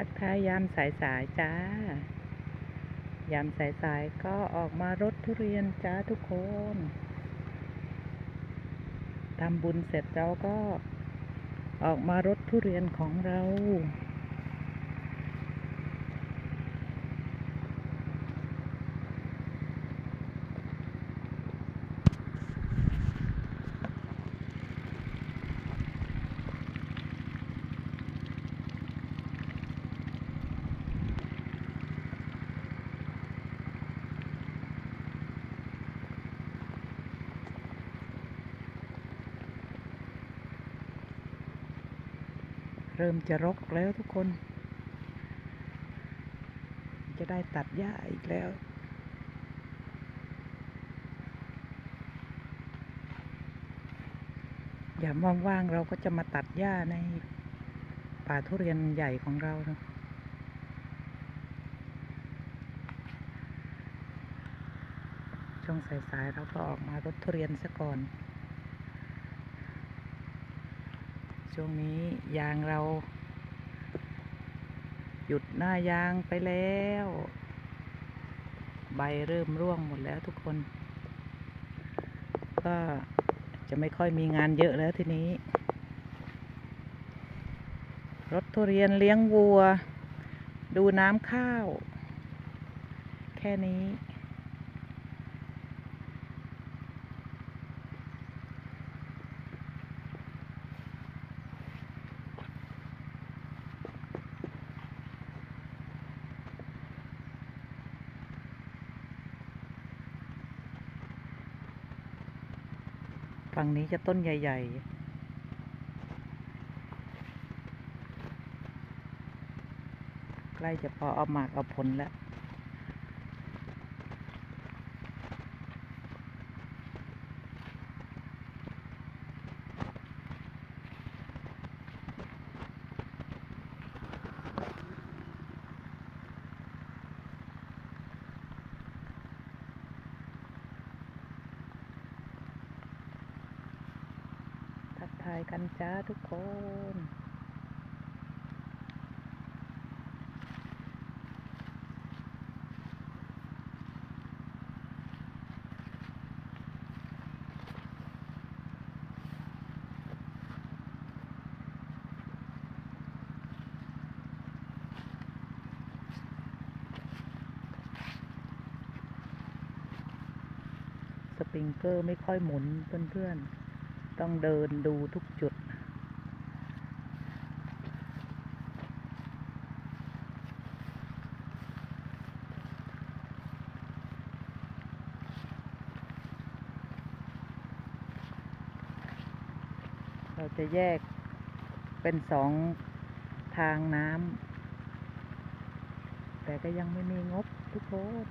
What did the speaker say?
ทักทายยามสายสายจ้า ยามสายสายก็ออกมารถทุเรียนจ้าทุกคนทำบุญเสร็จเราก็ออกมารถทุเรียนของเรา เริ่มจะรกแล้วทุกคน จะได้ตัดหญ้าอีกแล้ว อย่ามว่างๆเราก็จะมาตัดหญ้าในป่าทุเรียนใหญ่ของเรานะช่วงสายๆเราก็ออกมารถทุเรียนซะก่อน ช่วงนี้ยางเรา หยุดหน้ายางไปแล้ว ใบเริ่มร่วงหมดแล้วทุกคน ก็จะไม่ค่อยมีงานเยอะแล้วทีนี้ รถทุเรียนเลี้ยงวัว ดูน้ำข้าว แค่นี้ ฝั่งนี้จะต้นใหญ่ ๆใกล้จะพอเอาหมากเอาผลแล้ว ทักทายกันจ้าทุกคน สปริงเกอร์ไม่ค่อยหมุนเพื่อนๆ ต้องเดินดูทุกจุด เราจะแยกเป็นสองทางน้ำแต่ก็ยังไม่มีงบทุกคน